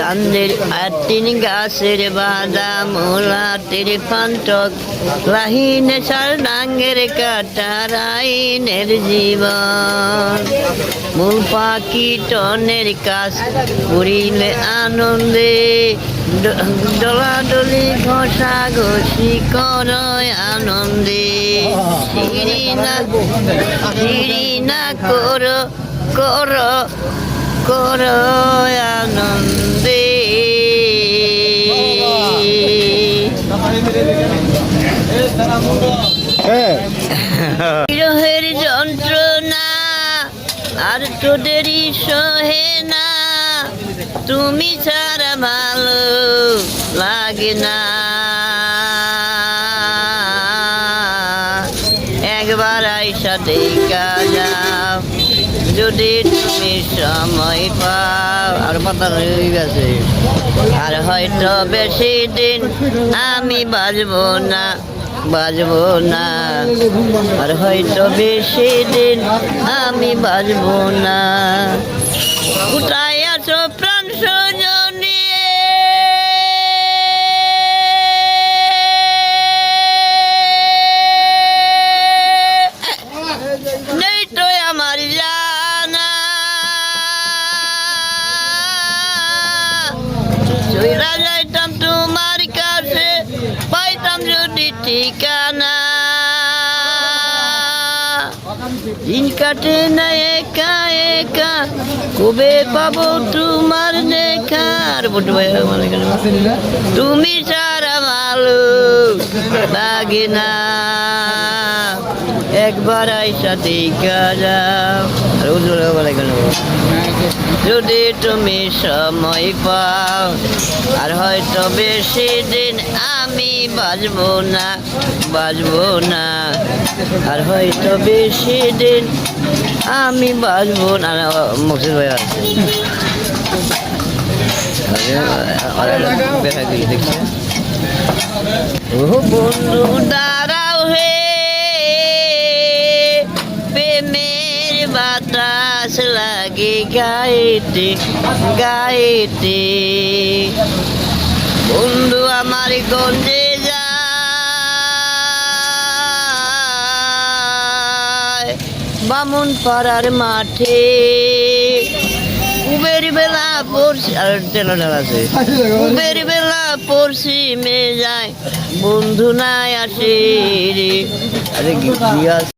চান্দের তিন গাছের বাদাম ওলাটের পান্তক লাহিনে সার ডাঙ্গের কাটার আইনের জীবন। মূল পাখি টনের কাজ করিলে আনন্দে ডলাডলি ঘষা ঘষি করয় আনন্দে। সিঁড়ি না সিঁড়ি না করো করো করো আনন্দে। বিরহের যন্ত্রণা আর তোদেরই সহে না। তুমি ছাড়া ভালো লাগে না। একবার আইসা দেখা যাও যদি তুমি সময় পাও, আর পাতা হয়ে গেছে আর হয়তো বেশি দিন আমি বাজবো না বাজবো না। আর হয়তো বেশি দিন আমি বাজবো না। যাইতাম তোমার কাছে, পাইতাম যদি ঠিকানা। দিন কাটে না একা একা, কবে পাবো তোমার দেখা? বটু ভাই তুমি সারা ভালো লাগে না। একবার আইসা দেখা যদি তুমি সময় পাও আর হয়তো বেশি দিন আমি বাজবো না বাজবো না আর হয়তো বেশি দিন আমি বাজবো না মকসুদ ভাই আছে বন্ধু দাঁড়াও বাতাস লাগে গায়েতে গায়েতে বন্ধু আমার গঞ্জে যায় বামুন পাড়ার মাঠে উবের বেলা পড়ছি আর তেল আছে উবের বেলা পড়ছি মে যায় বন্ধু নাই আসে রে আরে কি আছে